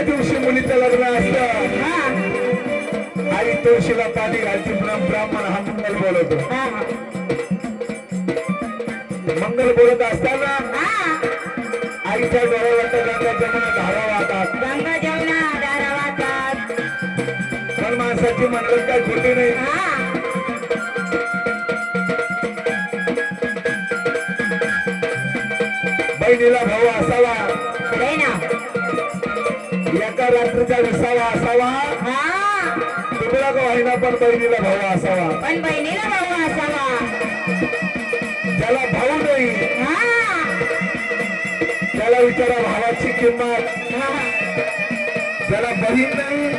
ज्या दिवशी मुलीचं लग्न असतं. आई तुळशीला पाणी घालची ब्राह्म- ब्राह्मण हा मंगल बोलवतो मंगल बोलत असताना आईच्या डोळ्यावर गंगा जमुना धारा वाहतात. गंगा जमुना दारावातात पण माणसाची म्हणलं काय खोटी नाही. बहिणीला भाऊ असावा. रात्रीचा विसावा असावा. हा. तुला का वाहिना पण बहिणीला भाऊ असावा. पण बहिणीला भाऊ असावा. ज्याला भाऊ नाही हा. त्याला विचारा भावाची किंमत. ज्याला बहीण नाही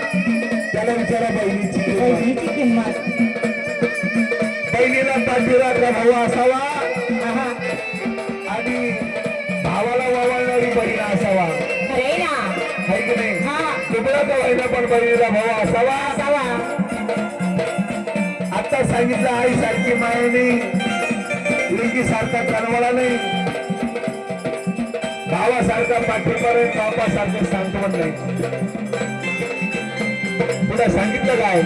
त्याला विचारा बहिणीची किंमत. बहिणीची किंमत. बहिणीला पाठीराखा भाऊ असावा. आणि भावाला वावळणारी बहीण असावा. तुला पण बहिणीला भाऊ असावा असावा. आता सांगितलं आई सारखी माया नाही. मुलगी सारखा कणवाला नाही. भावासारखा पाठीपर्यंत बापासारखं सांगतो नाही. पुढे सांगितलं काय?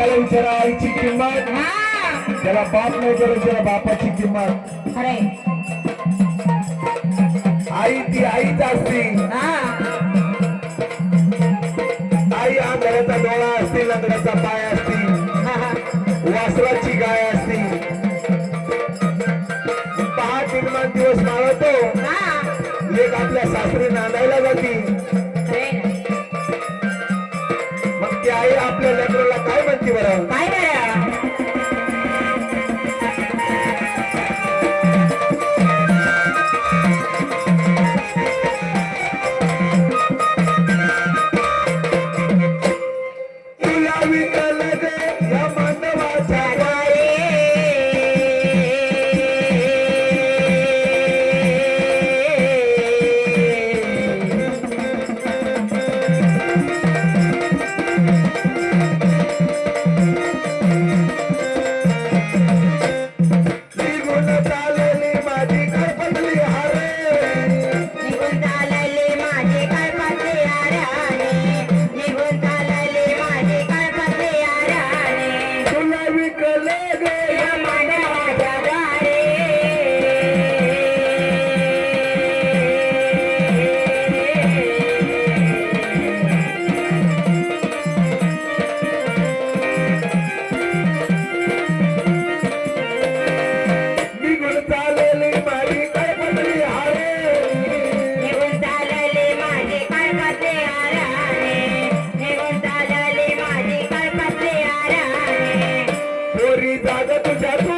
त्याला विचारा आईची किंमत त्याला बाप नाही तर विचारा बापाची किंमत. आई ती आईच असते. आई हा घराचा डोळा असतील ना घराचा पाया ಕಲದ दादा तुझ्या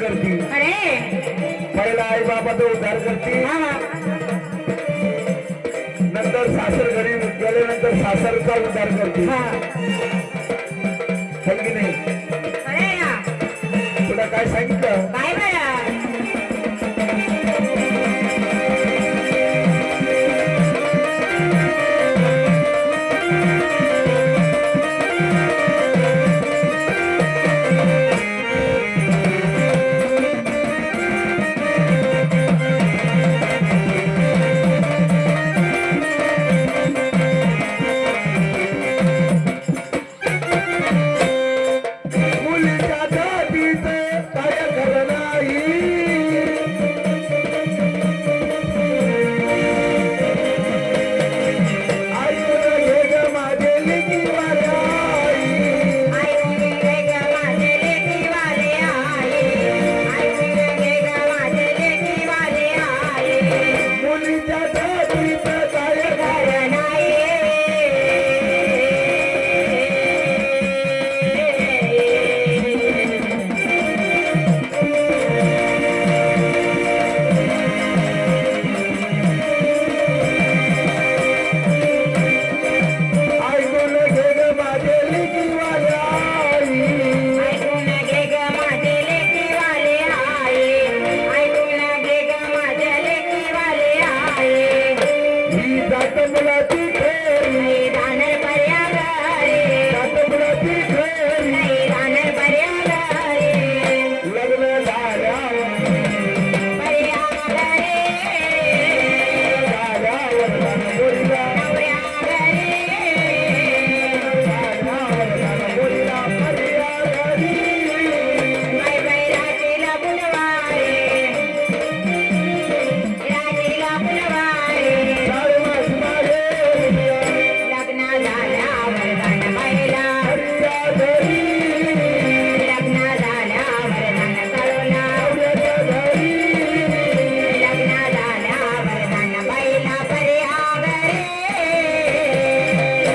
करती. अरे. पहिला आई तो उद्धार करते. नंतर सासर घरी गेल्यानंतर सासरचा उद्धार करते. की नाही? तुला काय सांगितलं? Yeah.